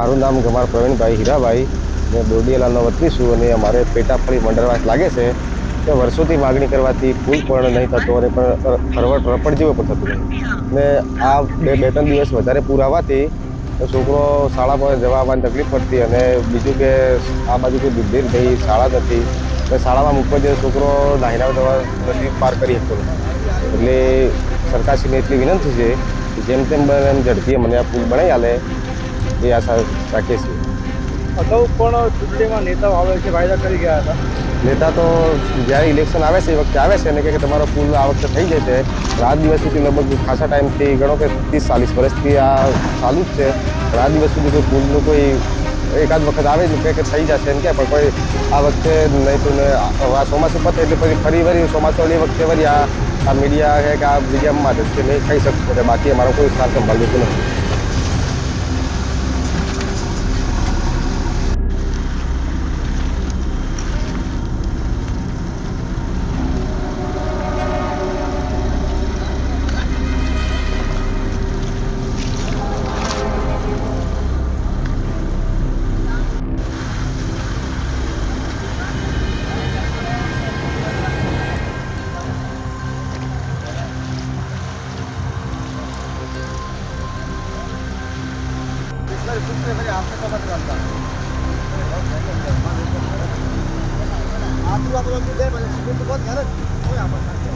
મારું નામ ગમાર પ્રવીણભાઈ હીરાભાઈ. મેં બોરડીયાલાલનો વતની છું અને અમારે પેટાફળી મંડળવાસ લાગે છે કે વર્ષોથી માગણી કરવાથી પુલ પણ નહીં થતો અને પણ ફરવડ રપડ જેવું પણ થતું નહીં ને આ બે બે, ત્રણ દિવસ વધારે પૂર આવવાથી છોકરો શાળામાં જવા આવવાની તકલીફ પડતી અને બીજું કે આ બાજુ કોઈ દૂધેર ભાઈ શાળા નથી અને શાળામાં મૂકવા જઈને છોકરો નાહિના જવા નદી પાર કરી શકતો એટલે સરકારશ્રીને એટલી વિનંતી છે કે જેમ તેમ એમ ઝડપી મને આ પુલ બનાવી આલે. એ આશા રાખીએ છીએ. અગાઉ પણ ચૂંટણીમાં નેતાઓ આવે છે વાયદા કરી ગયા હતા? નેતા તો જ્યારે ઇલેક્શન આવે છે એ વખતે આવે છે અને કે તમારો પુલ આ વખતે થઈ જશે. રાત દિવસ સુધી લગભગ ખાસા ટાઈમથી ગણો કે ત્રીસ ચાલીસ વર્ષથી આ ચાલુ જ છે. રાત દિવસ સુધી કોઈ પુલનું કોઈ એકાદ વખત આવે જ કે થઈ જશે એમ કે પણ કોઈ આ વખતે નહીં તો આ ચોમાસું પતે એટલે પછી ફરી વરી ચોમાસું વખતે વરી આ આ મીડિયા છે કે આ બીજા માધ્યમથી નહીં કહી શકશું બાકી અમારો કોઈ સાર સંભાળ લેતું નથી બોલીએ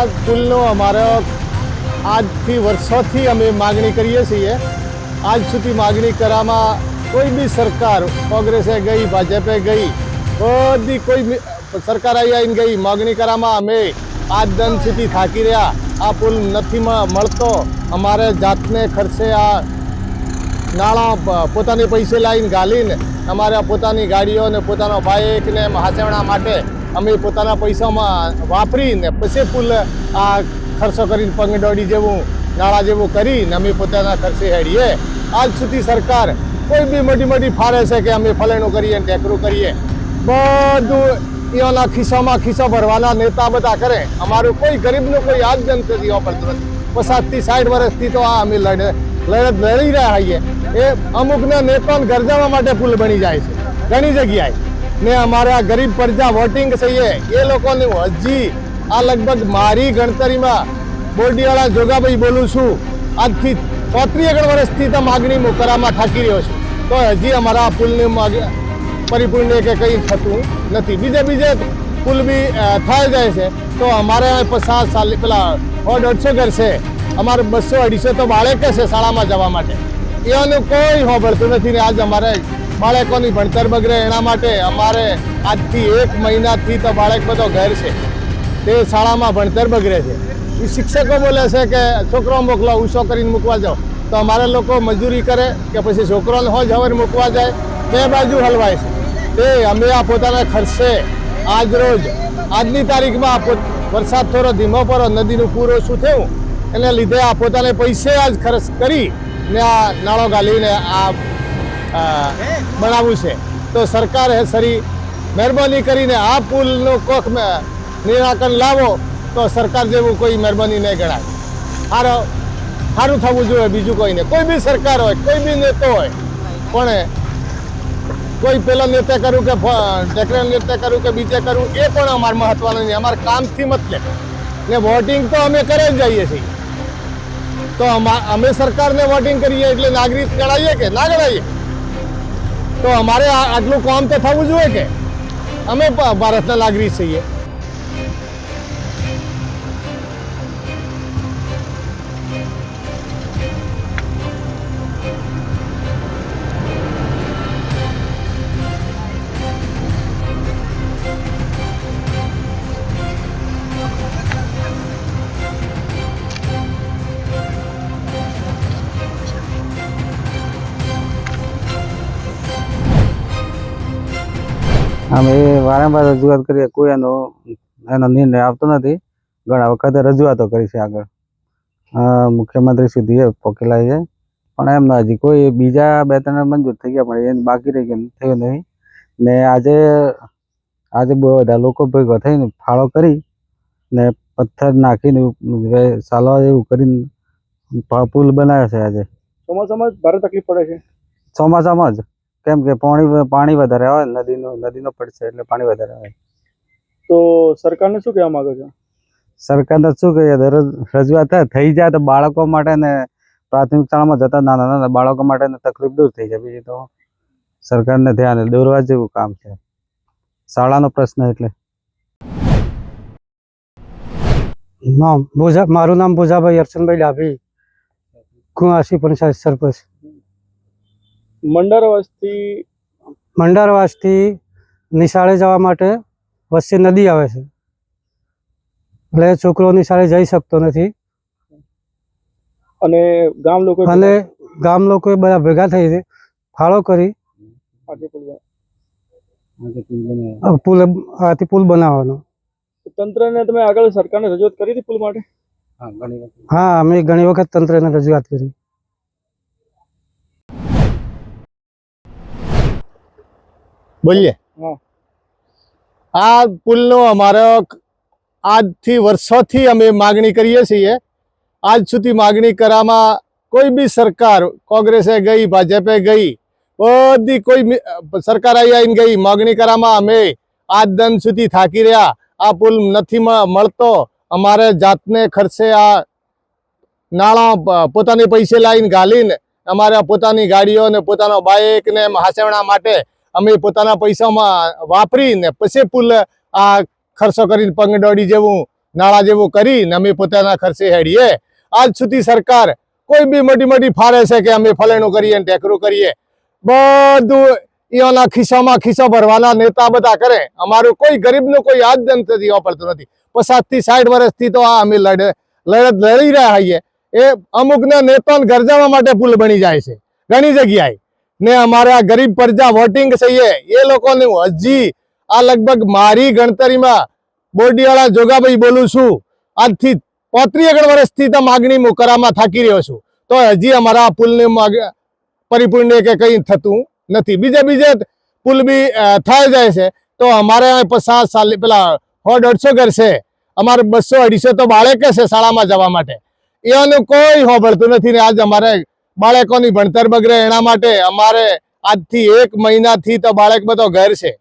આ પુલનો અમારો આજથી વર્ષોથી અમે માગણી કરીએ છીએ. આજ સુધી માગણી કરવામાં કોઈ બી સરકાર કોંગ્રેસે ગઈ, ભાજપે ગઈ, બધી કોઈ સરકાર આવી આવીને ગઈ, માગણી કરવામાં અમે આજ દન સુધી થાકી રહ્યા. આ પુલ નથી મળતો. અમારે જાતને ખર્ચે આ નાણાં પોતાને પૈસે લાવીને ગાલીને અમારે પોતાની ગાડીઓ ને પોતાનો બાઇક ને હાંસવણા માટે અમે પોતાના પૈસામાં વાપરીને પછી ફૂલ આ ખર્ચો કરીને પંગડોળી જેવું નાણાં જેવું કરીને અમે પોતાના ખર્ચે હેડીએ. આજ સુધી સરકાર કોઈ બી મોટી મોટી ફાળે છે કે અમે ફલેણું કરીએ ટેકરું કરીએ, બધું એના ખિસ્સામાં ખિસ્સો ભરવાના નેતા બધા કરે. અમારું કોઈ ગરીબનું કોઈ આજ જ નથી વાપરતું પચાસથી સાઠ વર્ષથી તો આ અમે લડે, લડત લડી રહ્યા છીએ એ અમુકના નેતાને ગરજાવા માટે પુલ બની જાય છે. ઘણી જગ્યાએ. ને અમારા ગરીબ પ્રજા વોટિંગ થઈએ. એ લોકોને હજી આ લગભગ મારી ગણતરીમાં બોરડીવાળા જોગાભાઈ બોલું છું. આજથી ચોત્રીસ એકડ વર્ષથી તો માગણી મુકરામાં થાકી રહ્યો છું. તો હજી અમારા આ પુલની પરિપૂર્ણ કે કંઈ થતું નથી. બીજે બીજે પુલ બી થઈ જાય છે. તો અમારે પચાસ સાલ પેલા સો દોઢસો ઘર છે. અમારે બસો અઢીસો તો બાળકે છે શાળામાં જવા માટે. એનું કોઈ હોબળતું નથી ને આજ અમારે બાળકોની ભણતર બગડે એના માટે અમારે આજથી એક મહિનાથી તો બાળક બધો ઘર છે. તે શાળામાં ભણતર બગડે છે. એ શિક્ષકો બોલે છે કે છોકરો મોકલો ઉછો કરીને મૂકવા જાઓ. તો અમારે લોકો મજૂરી કરે કે પછી છોકરોને હોજ હવે મૂકવા જાય બે બાજુ હલવાય છે. તે અમે આ પોતાના ખર્ચે આજ રોજ, આજની તારીખમાં વરસાદ થોડો ધીમો પડો, નદીનું પૂર ઓછું થયું, એને લીધે આ પોતાને પૈસે આજ ખર્ચ કરી ને આ નાળો ગાલીને આ બનાવવું છે. તો સરકાર સરી મહેરબાની કરીને આ પુલનો મે- નિરાકરણ લાવો, તો સરકાર જેવું કોઈ મહેરબાની નહીં ગણાય. સારો સારું થવું જોઈએ, બીજું કોઈ નહીં. કોઈ બી સરકાર હોય, કોઈ બી નેતો હોય, પણ કોઈ પેલા નેતા કરું કે ટેકરા નેતા કરું કે બીજે કરું, એ પણ અમારે મહત્વનું નહીં. અમારે કામથી મતલબ ને વોટિંગ તો અમે કરે જ જઈએ છીએ. તો અમે સરકારને વોટિંગ કરીએ એટલે નાગરિક ગણાઈએ કે ના ગણાઈએ? તો અમારે આટલું કામ તો થવું જોઈએ કે? અમે ભારતના નાગરિક છીએ. અમે વારંવાર રજૂઆત કરીએ કોઈ એનો એનો નિર્ણય આવતો નથી. ઘણા વખતે રજૂઆતો કરી છે આગળ. મુખ્યમંત્રી સુધી એ પોકેલાય છે. પણ એમ હજી કોઈ બીજા બે ત્રણ મંજૂર થઈ ગયા પણ એ બાકી રહી ગયું થયું નહીં. ને આજે આજે બહુ બધા લોકો ભેગા થઈને ફાળો કરી ને પથ્થર નાખીને સાલવા એવું કરીને પુલ બનાવ્યો છે આજે. ચોમાસામાં ભારે તકલીફ પડે છે? ચોમાસામાં જ. કેમ કે પાણી પાણી વધારે આવે નદીનો નદીનો પડશે એટલે પાણી વધારે આવે. તો સરકારને શું કહેવા માંગો છો? સરકારને શું કહીએ દરરોજ રજૂઆત થઈ જાય તો બાળકો માટે ને પ્રાથમિક શાળામાં જતા નાના નાના બાળકો માટે ને તકલીફ દૂર થઈ જાય. બીજી તો સરકારને ધ્યાન દોરવા જેવું કામ છે. શાળાનો પ્રશ્ન એટલે. નામ બોઝા મારું નામ બોઝાભાઈ અર્ચનભાઈ ડાભી. કુંવાસી પંચાયત સરપંચ. મંડારવાસથી મંડારવાસથી નિશાળે જવા માટે વચ્ચે નદી આવે છે. એટલે છોકરો નિશાળે જઈ શકતો નથી. અને ગામ લોકો અને ગામ લોકોએ બધા ભેગા થઈને ફાળો કરી. આજે પુલ આ પુલ આથી પુલ બનાવવાનો. તંત્રને તમે આગળ સરકારને રજૂઆત કરી હતી પુલ માટે? હા અમે ઘણી વખત તંત્રને રજૂઆત કરી. બોલીએ. આ પુલનો અમારો આજથી વર્ષોથી અમે માગણી કરીએ છીએ. આજ સુધી માગણી કરવામાં કોઈ બી સરકાર કોંગ્રેસે ગઈ ભાજપે ગઈ બધી કોઈ સરકાર આવી આવીને ગઈ માગણી કરવામાં અમે આજ દન સુધી થાકી રહ્યા. આ પુલ નથી મળતો. અમારે જાતને ખર્ચે આ નાણાં પોતાની પૈસે લાવીને ગાલીને અમારે પોતાની ગાડીઓ ને પોતાનો બાઇક ને એમ માટે અમે પોતાના પૈસામાં વાપરીને પછી પુલ આ ખર્ચો કરીને પંગડોળી જેવું, નાળા જેવું કરીને અમે પોતાના ખર્ચે હેડીએ. આજ સુધી સરકાર કોઈ બી મોટી મોટી ફાળે છે કે અમે ફલેણું કરીએ ટેકરું કરીએ. બધું એના ખિસ્સામાં ખિસ્સો ભરવાના નેતા બધા કરે. અમારું કોઈ ગરીબનું કોઈ યાદ નથી, વાપરતું નથી. પચાસથી સાઠ વર્ષથી તો આ અમે લડે, લડત લડી રહ્યા છીએ એ અમુકના નેતાને ગરજાવા માટે પુલ બની જાય છે. ઘણી જગ્યાએ. ને અમારા ગરીબ પ્રજા વોટિંગ થઈએ. એ લોકોને હજી આ લગભગ મારી ગણતરીમાં બોરડીવાળા જોગાભાઈ બોલું છું. આજથી પોત્રીસ આગળ વર્ષથી તો માગણી મુકરામાં થાકી રહ્યો છું. તો હજી અમારા પુલને પરિપૂર્ણ કે કંઈ થતું નથી. બીજે બીજે પુલ બી થઈ જાય છે. તો અમારે પચાસ સાલ, પેલા સો દોઢસો ઘર છે. અમારે બસો અઢીસો તો બાળકે છે શાળામાં જવા માટે. એનું કોઈ હોબળતું નથી ને આજ અમારે બાળકોની ભણતર બગડે એના માટે અમારે આજથી એક મહિનાથી તો બાળક બધો ઘર છે.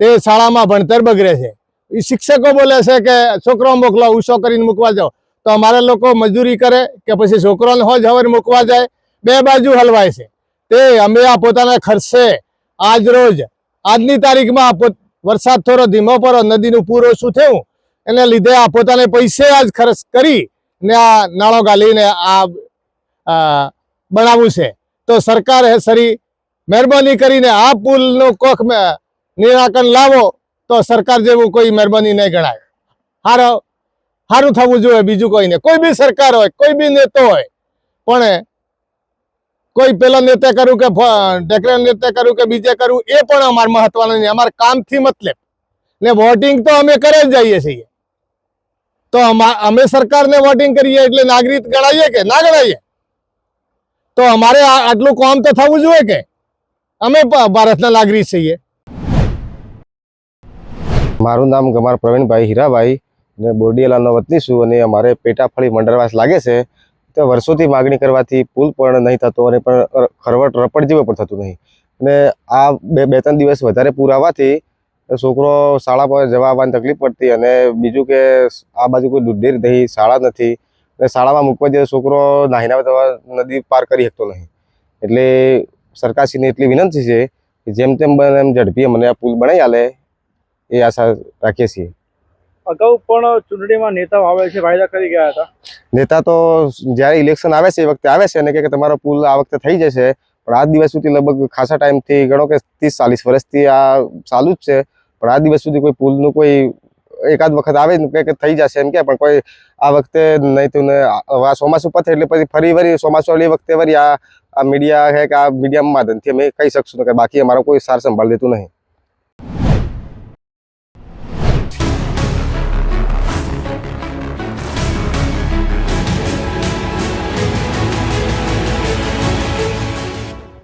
તે શાળામાં ભણતર બગડે છે. એ શિક્ષકો બોલે છે કે છોકરો મોકલો ઉછો કરીને મૂકવા જાઓ. તો અમારે લોકો મજૂરી કરે કે પછી છોકરોને હોજ હવે મૂકવા જાય, બે બાજુ હલવાય છે. તે અમે આ પોતાના ખર્ચે આજ રોજ, આજની તારીખમાં વરસાદ થોડો ધીમો પડો નદીનું પૂર ઓછું થયું, એને લીધે આ પોતાને પૈસે આજ ખર્ચ કરી ને આ નાણો ગાલીને આ આ બનાવવું છે. તો સરકાર સરી મહેરબાની કરીને આ પુલનો કોખ નિરાકરણ લાવો, તો સરકાર જેવું કોઈ મહેરબાની નહીં ગણાય. હારો સારું થવું જોઈએ, બીજું કોઈ નહીં. કોઈ બી સરકાર હોય, કોઈ બી નેતો હોય, પણ કોઈ પેલા નેતા કરું કે ટેકરા નેતા કરું કે બીજે કરું એ પણ અમારે મહત્વનું નહીં. અમારે કામથી મતલબ. ને વોટિંગ તો અમે કરે જ જઈએ છીએ. તો અમા- અમે સરકારને વોટિંગ કરીએ એટલે નાગરિક ગણાઈએ કે ના ગણાઈએ? તો અમારે આટલું કામ તો થવું જોઈએ કે? અમે ભારતના નાગરિક છીએ. મારું નામ ગમાર પ્રવીણભાઈ હીરાભાઈ ને બોરડીયાલાનો વતની છું અને અમારે પેટાફળી મંડળવાસ લાગે છે. તો વર્ષોથી માગણી કરવાથી પુલ પણ નહીં થતો અને પણ ખરવટ રપડ જેવું પણ થતું નહીં. અને આ બે બે ત્રણ દિવસ વધારે પૂર આવવાથી છોકરો શાળા પર જવા આવવાની તકલીફ પડતી અને બીજું કે આ બાજુ કોઈ દૂધેર નહીં શાળા નથી. શાળામાં મૂકવા જે છોકરો નાહીના જવા નદી પાર કરી શકતો નહીં. એટલે સરકારશ્રીને એટલી વિનંતી છે કે જેમ તેમ બને એમ ઝડપી મને આ પુલ બનાવી આલે એ આશા રાખીએ છીએ. અગાઉ પણ ચૂંટણીમાં નેતાઓ આવે છે વાયદા કરી ગયા હતા? નેતા તો જ્યારે ઇલેક્શન આવે છે એ વખતે આવે છે અને કે તમારો પુલ આ વખતે થઈ જશે પણ આ દિવસ સુધી લગભગ ખાસા ટાઈમથી ગણો કે ત્રીસ ચાલીસ વર્ષથી આ ચાલુ જ છે પણ આ દિવસ સુધી કોઈ પુલનું કોઈ એકાદ વખત આવે ને કંઈક થઈ જશે એમ કે, પણ કોઈ આ વખતે નહીં તો ને આ- ચોમાસું પતે એટલે પછી ફરી વરી ચોમાસું આવે વખતે વળી આ મીડિયા હે કે આ મીડિયા માધ્યમથી અમે કહી શકશું કે બાકી અમારો કોઈ સાર સંભાળ દેતું નહીં.